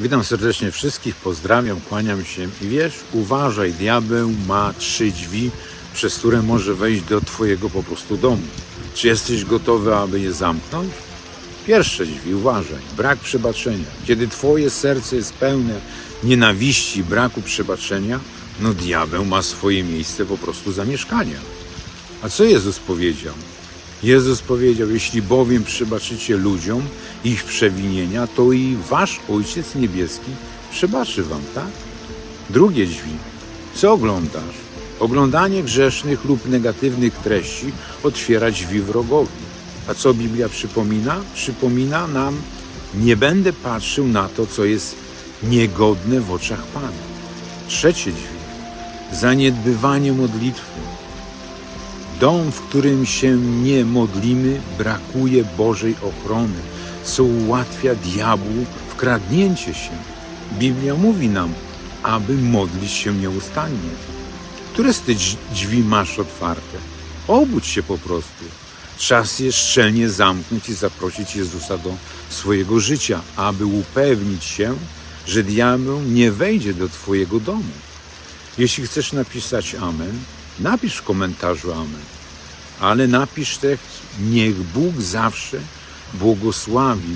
Witam serdecznie wszystkich, pozdrawiam, kłaniam się i wiesz, uważaj, diabeł ma trzy drzwi, przez które może wejść do Twojego po prostu domu. Czy jesteś gotowy, aby je zamknąć? Pierwsze drzwi, uważaj, brak przebaczenia. Kiedy Twoje serce jest pełne nienawiści, braku przebaczenia, no diabeł ma swoje miejsce po prostu zamieszkania. A co Jezus powiedział? Jezus powiedział: Jeśli bowiem przebaczycie ludziom ich przewinienia, to i wasz Ojciec Niebieski przebaczy wam, tak? Drugie drzwi. Co oglądasz? Oglądanie grzesznych lub negatywnych treści otwiera drzwi wrogowi. A co Biblia przypomina? Przypomina nam: Nie będę patrzył na to, co jest niegodne w oczach Pana. Trzecie drzwi. Zaniedbywanie modlitwy. Dom, w którym się nie modlimy, brakuje Bożej ochrony, co ułatwia diabłu wkradnięcie się. Biblia mówi nam, aby modlić się nieustannie. Które z tych drzwi masz otwarte? Obudź się po prostu. Czas je szczelnie zamknąć i zaprosić Jezusa do swojego życia, aby upewnić się, że diabeł nie wejdzie do Twojego domu. Jeśli chcesz napisać Amen, napisz w komentarzu Amen. Ale napisz też, niech Bóg zawsze błogosławi